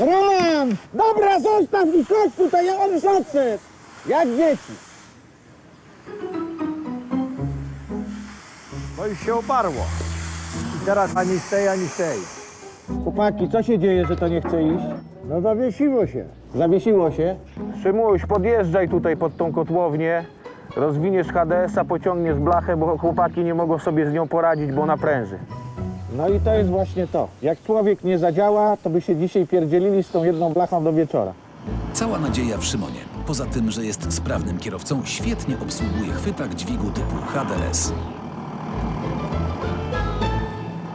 Roman! Dobra, zostaw mi, chodź tutaj, ja on odszedł! Jak dzieci. No już się oparło. I teraz ani z tej, ani z tej. Chłopaki, co się dzieje, że to nie chce iść? No zawiesiło się. Zawiesiło się. Szymuś, podjeżdżaj tutaj pod tą kotłownię, rozwiniesz HDS-a, pociągniesz blachę, bo chłopaki nie mogą sobie z nią poradzić, bo napręży. No i to jest właśnie to. Jak człowiek nie zadziała, to by się dzisiaj pierdzielili z tą jedną blachą do wieczora. Cała nadzieja w Szymonie. Poza tym, że jest sprawnym kierowcą, świetnie obsługuje chwytak dźwigu typu HDS.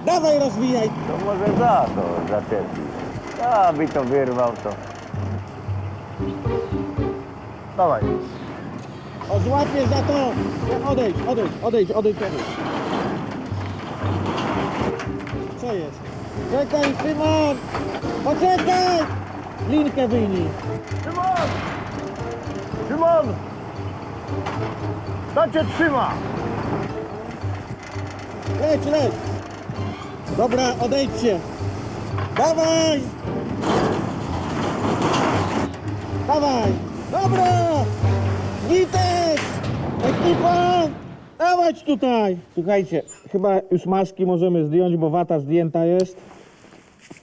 Dawaj, rozwijaj! To może za to zaczepi. A by to wyrwał to. Dawaj. O, złapię za to! Odejdź, odejdź, odejdź, odejdź, odejdź. Co jest? Czekaj, Szymon! Poczekaj! Linkę wyjmij. Szymon! Szymon! To cię trzyma! Leć, leć! Dobra, odejdźcie! Dawaj! Dawaj! Dobra! Witek! Ekipa! Dawać tutaj! Słuchajcie, chyba już maski możemy zdjąć, bo wata zdjęta jest.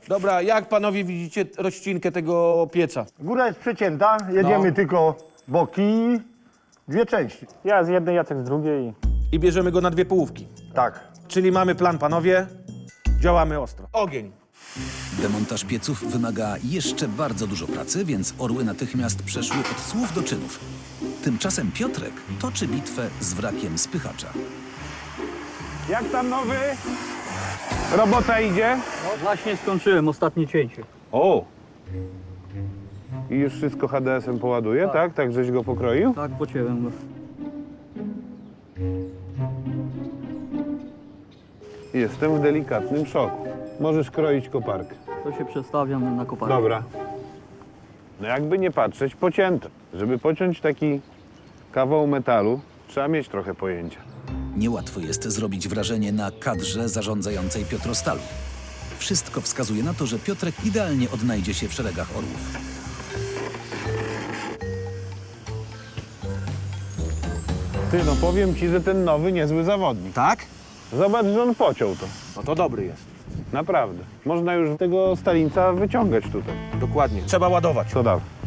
Dobra, jak panowie widzicie rozcinkę tego pieca? Góra jest przecięta, jedziemy No. tylko boki dwie części. Ja z jednej, Jacek z drugiej. I bierzemy go na dwie połówki. Tak. Czyli mamy plan, panowie. Działamy ostro. Ogień. Demontaż pieców wymaga jeszcze bardzo dużo pracy, więc orły natychmiast przeszły od słów do czynów. Tymczasem Piotrek toczy bitwę z wrakiem spychacza. Jak tam nowy? Robota idzie? No właśnie skończyłem ostatnie cięcie. O! I już wszystko HDS-em poładuje, tak? Tak, żeś go pokroił? Tak, pocięłem go. Jestem w delikatnym szoku. Możesz kroić koparkę. To się przestawiam na koparkę. Dobra. No jakby nie patrzeć, pocięto. Żeby pociąć taki kawał metalu, trzeba mieć trochę pojęcia. Niełatwo jest zrobić wrażenie na kadrze zarządzającej Piotrostalu. Wszystko wskazuje na to, że Piotrek idealnie odnajdzie się w szeregach orłów. Ty, no powiem ci, że ten nowy niezły zawodnik. Tak? Zobacz, że on pociął to. No to dobry jest. Naprawdę. Można już tego Stalinca wyciągać tutaj. Dokładnie. Trzeba ładować. Co dawaj.